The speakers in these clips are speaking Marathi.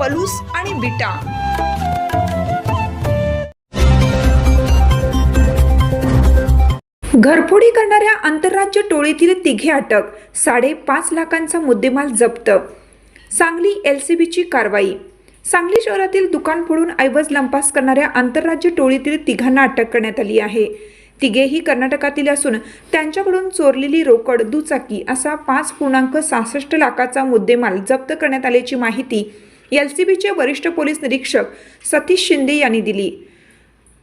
पलूस आणि बिटा. घरफोडी करणाऱ्या आंतरराज्य टोळीतील तिघे अटक साडेपाच लाखांचा मुद्देमाल जप्त. सांगली एल सी बीची कारवाई. सांगली शहरातील दुकान फोडून ऐवज लंपास करणाऱ्या आंतरराज्य टोळीतील तिघांना अटक करण्यात आली आहे. तिघेही कर्नाटकातील असून त्यांच्याकडून चोरलेली रोकड दुचाकी असा पाच पूर्णांक सहासष्ट लाखाचा मुद्देमाल जप्त करण्यात आल्याची माहिती एल सी बीचे वरिष्ठ पोलीस निरीक्षक सतीश शिंदे यांनी दिली.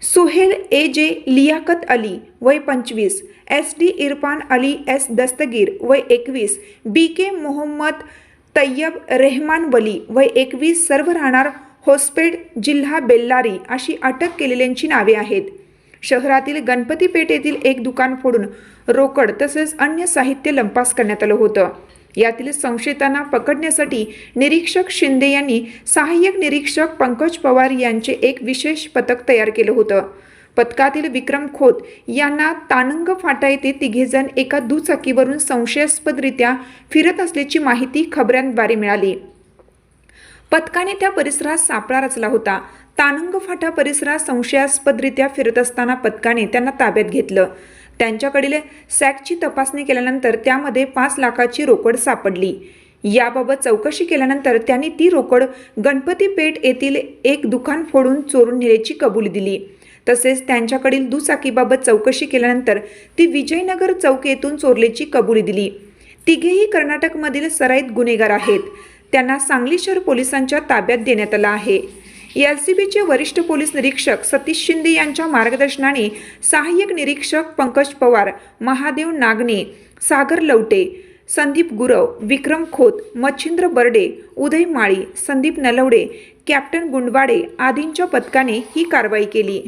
सुहेल ए जे लियाकत अली वय पंचवीस S D Irfan Ali S Dastagir वय एकवीस बी के मोहम्मद तय्यब रेहमान वली वय एकवीस सर्व राहणार होस्पेड जिल्हा बेल्लारी अशी अटक केलेल्यांची नावे आहेत. शहरातील गणपती येथील एक दुकान फोडून रोकड तसेच अन्य साहित्य लंपास करण्यात आलं होतं. यातील संशयितांना पकडण्यासाठी निरीक्षक शिंदे यांनी सहाय्यक निरीक्षक पंकज पवार यांचे एक विशेष पथक तयार केलं होतं. पथकातील विक्रम खोत यांना तानंग फाटा येथे तिघेजण एका दुचाकीवरून संशयास्पदरित्या फिरत असल्याची माहिती खबऱ्यांद्वारे मिळाली. पथकाने त्या परिसरात सापळा रचला होता. तानंग फाटा परिसरात संशयास्पदरित्या फिरत असताना पथकाने त्यांना ताब्यात घेतलं. त्यांच्याकडील सॅकची तपासणी केल्यानंतर त्यामध्ये पाच लाखाची रोकड सापडली. याबाबत चौकशी केल्यानंतर त्यांनी ती रोकड गणपती पेठ येथील एक दुकान फोडून चोरून नेल्याची कबुली दिली. तसेच त्यांच्याकडील दुचाकीबाबत चौकशी केल्यानंतर ती विजयनगर चौक येथून चोरल्याची कबुली दिली. तिघेही कर्नाटकमधील सराईत गुन्हेगार आहेत. त्यांना सांगली शहर पोलिसांच्या ताब्यात देण्यात आलं आहे. एल सी बीचे वरिष्ठ पोलीस निरीक्षक सतीश शिंदे यांच्या मार्गदर्शनाने सहाय्यक निरीक्षक पंकज पवार महादेव नागणे सागर लवटे संदीप गुरव विक्रम खोत मच्छिंद्र बर्डे उदय माळी संदीप नलवडे कॅप्टन गुंडवाडे आदींच्या पथकाने ही कारवाई केली.